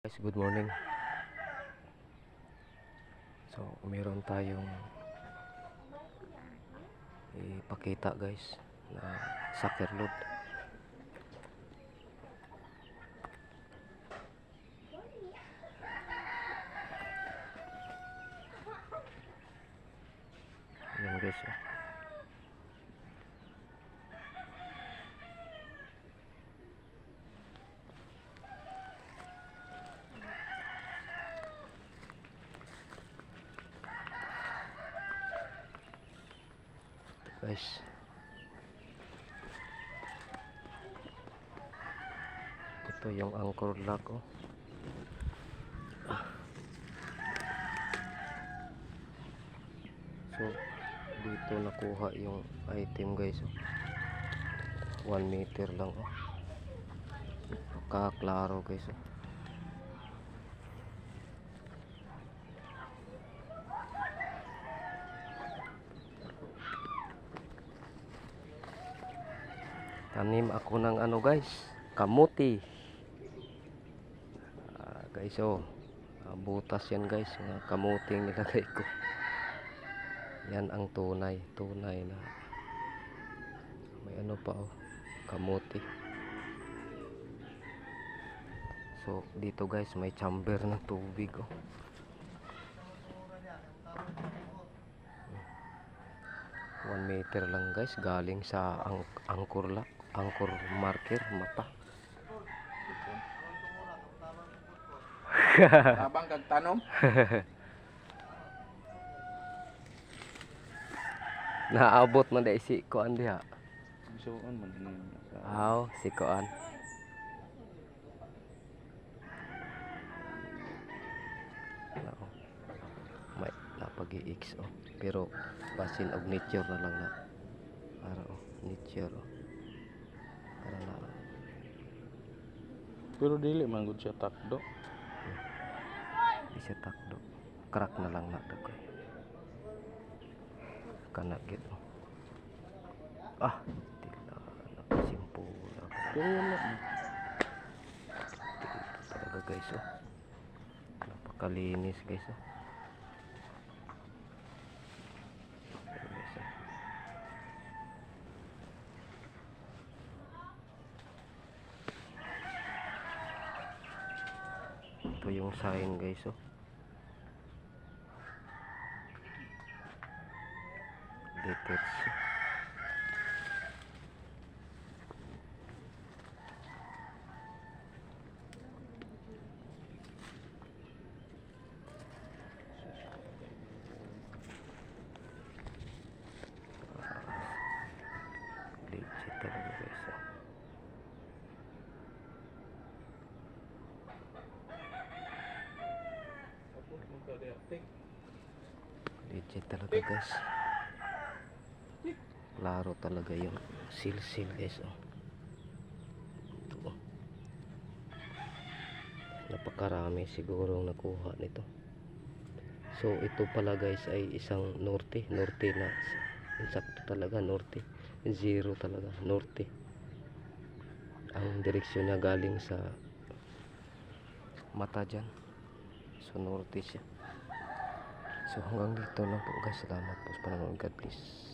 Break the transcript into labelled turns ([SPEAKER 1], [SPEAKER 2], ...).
[SPEAKER 1] Guys, good morning. So, meron tayong ipakita guys na soccer load. Yan guys. oh. Guys. Ito yung anchor lock oh. So, dito nakuha yung item guys. Oh. 1 meter lang oh. Kaklaro guys oh. Tanim ako ng ano guys, kamuti. Ah, guys oh, ah, butas yan guys, mga kamuting nilagay ko. Yan ang tunay, tunay na may ano pa oh, kamuti. So dito guys may chamber ng tubig oh. 1 meter lang guys galing sa ang angkor lock, angkor marker mata.
[SPEAKER 2] Habang kagtanom,
[SPEAKER 1] Naabot man dai si Kuan diha.
[SPEAKER 2] suon man sa
[SPEAKER 1] Aw, si Kuan. May napag-i-X oh. Pero basin og nature na lang na. Para oh, nature oh. Para na
[SPEAKER 2] Pero dili man gud siya takdo.
[SPEAKER 1] di siya takdo. Crack na lang na dagoy. Kana gid oh. Ah, tila nakasimpula.
[SPEAKER 2] Pero wala na.
[SPEAKER 1] Dito talaga guys oh. Napakalinis guys oh. Ayan, guys, oh. Ito yung sign guys oh. Letters. Legit talaga guys oh. Legit talaga guys. Klaro talaga yung seal-seal guys oh. Ito oh. Napakarami siguro ang nakuha nito. So ito pala guys ay isang norte, norte na insakto talaga norte. Zero talaga, norte. Ang direksyon niya galing sa mata dyan. So norte siya. So hanggang dito lang po guys. Salamat po sa panonood. God bless.